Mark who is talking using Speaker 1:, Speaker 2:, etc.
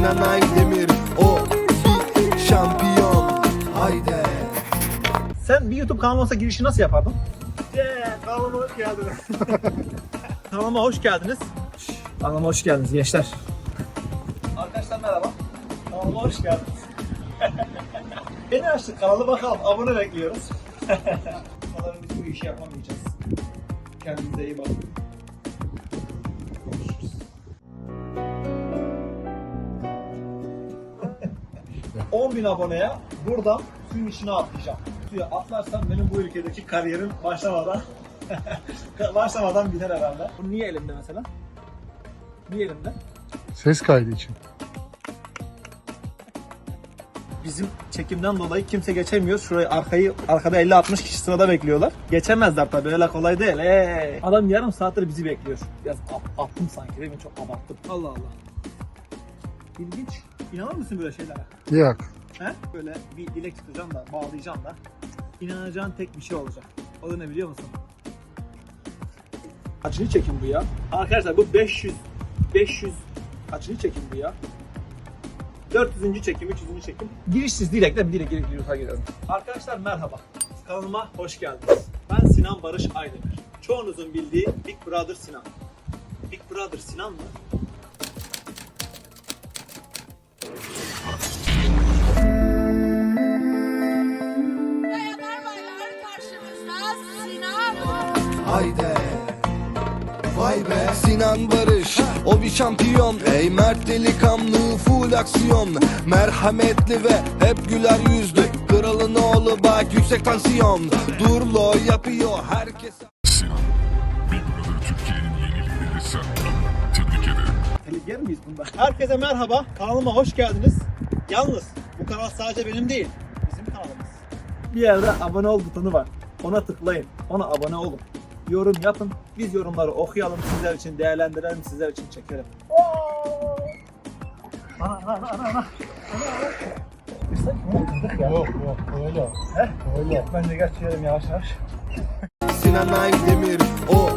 Speaker 1: Sinan Aydemir o bir şampiyon Haydi
Speaker 2: Sen bir YouTube kanalı olsa girişi nasıl yapardın? Yeah, kanalıma hoş geldiniz. kanalıma hoş geldiniz. Kanalıma hoş geldiniz gençler. Arkadaşlar merhaba. Kanalıma hoş geldiniz. Beni açtık kanalı bakalım. Abone bekliyoruz. Sanırım biz bu işi yapamayacağız. Kendinize iyi bakın. 10 bin aboneye buradan suyun içine atlayacağım. Suya atlarsam benim bu ülkedeki kariyerim başlamadan başlamadan biter herhalde. Bu niye elimde mesela? Niye elimde?
Speaker 3: Ses kaydı için.
Speaker 2: Bizim çekimden dolayı kimse geçemiyor. Şurayı arkayı arkada 50-60 kişi sırada bekliyorlar. Geçemezler tabii öyle kolay değil. Hey. Adam yarım saattir bizi bekliyor. Biraz at- attım sanki değil mi? Çok abarttım. Allah Allah. İlginç. İnanır mısın böyle şeylere?
Speaker 3: Yok.
Speaker 2: He? Böyle bir dilek tutacağım da bağlayacağım da inanacağın tek bir şey olacak. O da ne biliyor musun? Kaçıncı çekim bu ya? Arkadaşlar bu 500 500 kaçıncı çekim bu ya? 400. çekim, 300. çekim. Girişsiz dilekle bir dilek yurta giriyorum. Arkadaşlar merhaba. Kanalıma hoş geldiniz. Ben Sinan Barış Aydemir. Çoğunuzun bildiği Big Brother Sinan. Big Brother Sinan mı?
Speaker 1: Haydi Vay be Sinan Barış o bir şampiyon Ey mert delikanlı full aksiyon Merhametli ve hep güler yüzlü Kralın oğlu bak yüksek tansiyon Durlo yapıyor herkes
Speaker 4: Sinan, Big Brother Türkiye'nin yeni lideri sen. Tebrik ederim.
Speaker 2: Yer miyiz bunda? Herkese merhaba. Kanalıma hoş geldiniz. Yalnız bu kanal sadece benim değil. Bizim kanalımız. Bir yerde abone ol butonu var. Ona tıklayın. Ona abone olun. Yorum yapın. Biz yorumları okuyalım. Sizler için değerlendirelim. Sizler için çekelim. Ana ana ana ana. ana. Biz sanki bunu kırdık ya.
Speaker 3: Yok yok öyle.
Speaker 2: Heh.
Speaker 3: Öyle.
Speaker 2: Ben de geçiyorum yavaş yavaş.
Speaker 1: Sinan Aydemir o